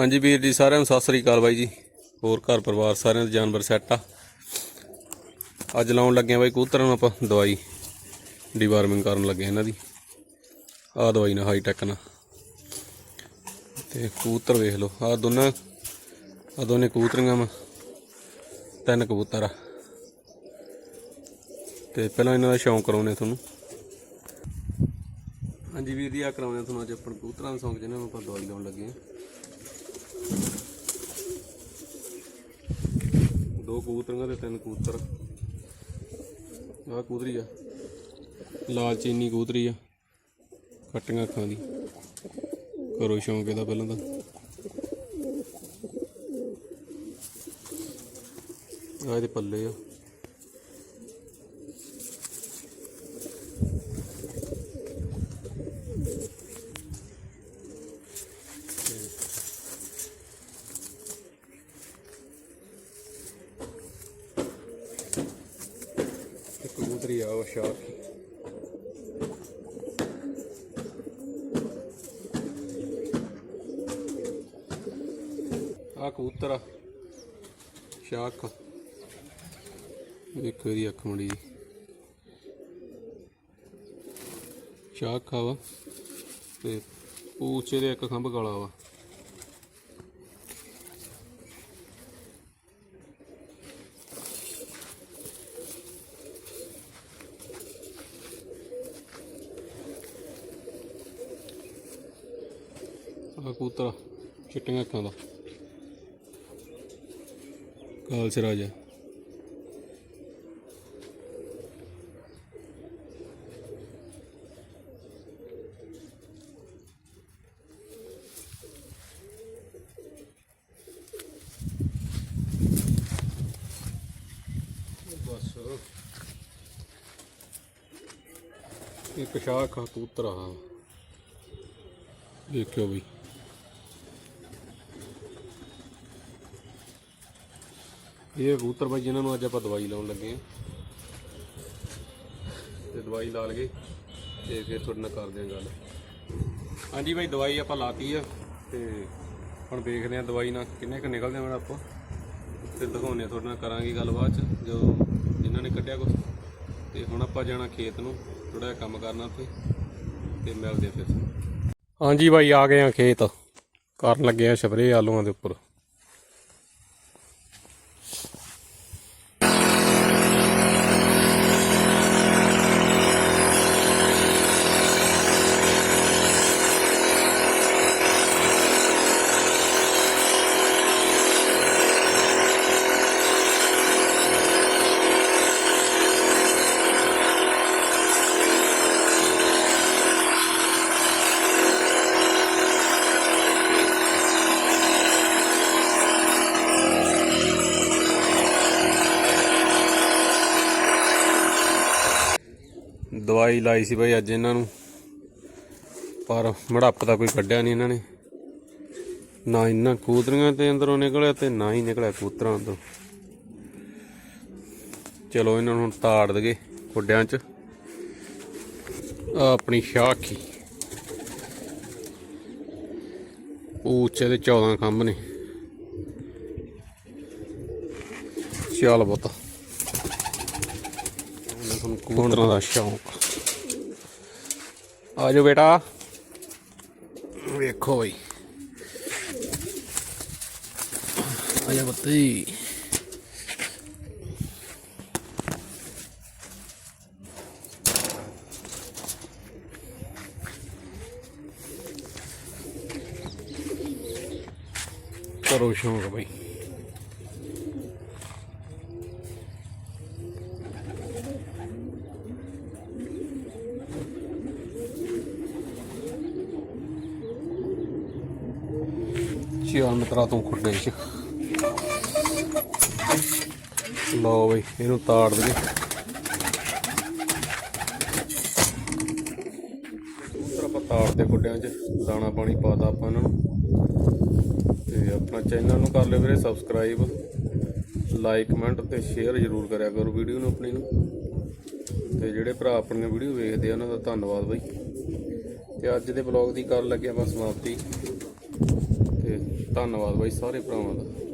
ਹਾਂਜੀ ਵੀਰ ਜੀ, ਸਾਰਿਆਂ ਨੂੰ ਸਤਿ ਸ੍ਰੀ ਅਕਾਲ ਬਾਈ ਜੀ। ਹੋਰ ਘਰ ਪਰਿਵਾਰ ਸਾਰਿਆਂ ਦੇ ਜਾਨਵਰ ਸੈੱਟ ਆ। ਅੱਜ ਲਾਉਣ ਲੱਗੇ ਆ ਬਾਈ ਕਬੂਤਰਾਂ ਨੂੰ ਆਪਾਂ ਦਵਾਈ। ਡੀਵਾਰਮਿੰਗ ਕਰਨ ਲੱਗੇ ਇਹਨਾਂ ਦੀ। ਆਹ ਦਵਾਈ ਨਾਲ ਹਾਈ ਟੈਕ ਨਾਲ। ਤੇ ਕਬੂਤਰ ਵੇਖ ਲਓ, ਆਹ ਦੋਨਾਂ, ਆਹ ਦੋਨੇ ਕਬੂਤਰੀਆਂ ਵਾ। ਤਿੰਨ ਕਬੂਤਰ ਆ। ਤੇ ਪਹਿਲਾਂ ਇਹਨਾਂ ਦਾ ਸ਼ੌਂਕ ਕਰਾਉਣੇ ਤੁਹਾਨੂੰ। ਹਾਂਜੀ ਵੀਰ ਜੀ ਆ ਕਰਾਉਣੇ ਤੁਹਾਨੂੰ ਅੱਜ ਆਪਾਂ ਕਬੂਤਰਾਂ ਦਾ ਸ਼ੌਂਕ, ਜਿਹਨਾਂ ਨੂੰ ਆਪਾਂ ਦਵਾਈ ਲਾਉਣ ਲੱਗੇ ਆ। ਦੋ ਕਬੂਤਰੀਆਂ ਤੇ ਤਿੰਨ ਕਬੂਤਰ। ਆਹ ਕਬੂਤਰੀ ਆ। ਲਾਲ ਚੀਨੀ ਕਬੂਤਰੀ ਆ। ਖੱਟੀਆਂ ਅੱਖਾਂ ਦੀ। ਕਰੋ ਸ਼ੌਂਕ ਇਹਦਾ ਪਹਿਲਾਂ ਤਾਂ। ਆਹ ਇਹਦੇ ਪੱਲੇ ਆ। ਇੱਕ ਕਬੂਤਰੀ ਆ ਉਹ ਸ਼ਾਰਕ। ਆ ਕਬੂਤਰ ਆ, ਸ਼ਾਰਕ। ਇਹਦੀ ਅੱਖ ਮੜੀ ਜੀ। ਸ਼ਾਰਕ ਤੇ ਪੂਛੇ ਦੇ ਇੱਕ ਖੰਭ ਕਾਲਾ ਵਾ। ਆ ਕਬੂਤਰ ਚਿੱਟੀਆਂ ਅੱਖਾਂ ਦਾ। ਕਾਲ ਰਾਜਾ। ਬਸ। ਇੱਕ ਸ਼ਾਖ ਕਬੂਤਰ ਆ। ਦੇਖਿਓ ਬਈ। ਇਹ ਕਬੂਤਰ ਬਾਈ, ਜਿਨ੍ਹਾਂ ਨੂੰ ਅੱਜ ਆਪਾਂ ਦਵਾਈ ਲਾਉਣ ਲੱਗੇ ਆ ਤੇ ਦਵਾਈ ਲਾ ਲਗੇ ਤੇ ਫਿਰ ਤੁਹਾਡੇ ਨਾਲ ਕਰਦੇ ਆ ਗੱਲ। ਹਾਂਜੀ ਬਾਈ, ਦਵਾਈ ਆਪਾਂ ਲਾਤੀ ਆ ਤੇ ਹੁਣ ਦੇਖਦੇ ਆ ਦਵਾਈ ਨਾਲ ਕਿੰਨੇ ਕੁ ਨਿਕਲਦੇ ਆ ਮੇਰਾ ਆਪਾਂ। ਤੇ ਦਿਖਾਉਂਦੇ ਆ ਤੁਹਾਡੇ ਨਾਲ, ਕਰਾਂਗੇ ਗੱਲਬਾਤ ਚ, ਜੋ ਜਿਨ੍ਹਾਂ ਨੇ ਕੱਢਿਆ ਕੁਛ। ਤੇ ਹੁਣ ਆਪਾਂ ਜਾਣਾ ਖੇਤ ਨੂੰ ਥੋੜਾ ਜਿਹਾ ਕੰਮ ਕਰਨਾ ਉੱਥੇ, ਤੇ ਮਿਲਦੇ ਫਿਰ। ਹਾਂਜੀ ਬਾਈ, ਆ ਗਏ ਆ ਖੇਤ। ਕਰਨ ਲੱਗੇ ਆ ਸਪਰੇਅ ਆਲੂਆਂ ਦੇ ਉੱਪਰ। ਦਵਾਈ ਲਾਈ ਸੀ ਬਾਈ ਅੱਜ ਇਹਨਾਂ ਨੂੰ। ਪਰ ਮੜੱਪ ਤਾਂ ਕੋਈ ਕੱਢਿਆ ਨਹੀਂ ਇਹਨਾਂ ਨੇ। ਨਾ ਇਹਨਾਂ ਕੂਤਰੀਆਂ ਤੇ ਅੰਦਰੋਂ ਨਿਕਲਿਆ ਤੇ ਨਾ ਹੀ ਨਿਕਲਿਆ ਕੂਤਰਾਂ ਅੰਦਰੋਂ। ਚਲੋ ਇਹਨਾਂ ਨੂੰ ਹੁਣ ਤਾੜ ਦਗੇ ਖੁੱਡਿਆਂ 'ਚ। ਆਹ ਆਪਣੀ ਸ਼ਾਖੀ। ਉੱਚੇ ਦੇ 14 ਖੰਭ ਨੇ। ਚੱਲ ਬਤਾ ਤੁਹਾਨੂੰ ਕਬੂਤਰਾਂ ਦਾ ਸ਼ੌਂਕ। ਆ ਜਾਓ ਬੇਟਾ। ਵੇਖੋ ਬਈ। ਆ ਜਾ। ਬੱਤੀ ਕਰੋ ਸ਼ੌਂਕ ਬਈ। ਚਾਰ ਮਤਰਾ ਤੋਂ ਖੁੱਡੇ ਚ ਲਓ ਬਈ, ਇਹਨੂੰ ਤਾੜ ਦਈਏ। ਆਪਾਂ ਤਾੜ ਦੇ ਖੁੱਡਿਆਂ ਚ, ਦਾਣਾ ਪਾਣੀ ਪਾਤਾ ਆਪਾਂ ਇਹਨਾਂ ਨੂੰ। ਤੇ ਆਪਣਾ ਚੈਨਲ ਨੂੰ ਕਰ ਲਿਓ ਵੀਰੇ, ਸਬਸਕ੍ਰਾਈਬ, ਲਾਈਕ, ਕਮੈਂਟ ਤੇ ਸ਼ੇਅਰ ਜ਼ਰੂਰ ਕਰਿਆ ਕਰੋ ਵੀਡੀਓ ਨੂੰ ਆਪਣੀ ਨੂੰ। ਤੇ ਜਿਹੜੇ ਭਰਾ ਆਪਣੀਆਂ ਵੀਡੀਓ ਵੇਖਦੇ ਆ, ਉਹਨਾਂ ਦਾ ਧੰਨਵਾਦ ਬਾਈ। ਤੇ ਅੱਜ ਦੇ ਬਲੌਗ ਦੀ ਕਰਨ ਲੱਗੇ ਆਪਾਂ ਸਮਾਪਤੀ। ਧੰਨਵਾਦ ਬਾਈ ਸਾਰੇ ਭਰਾਵਾਂ ਦਾ।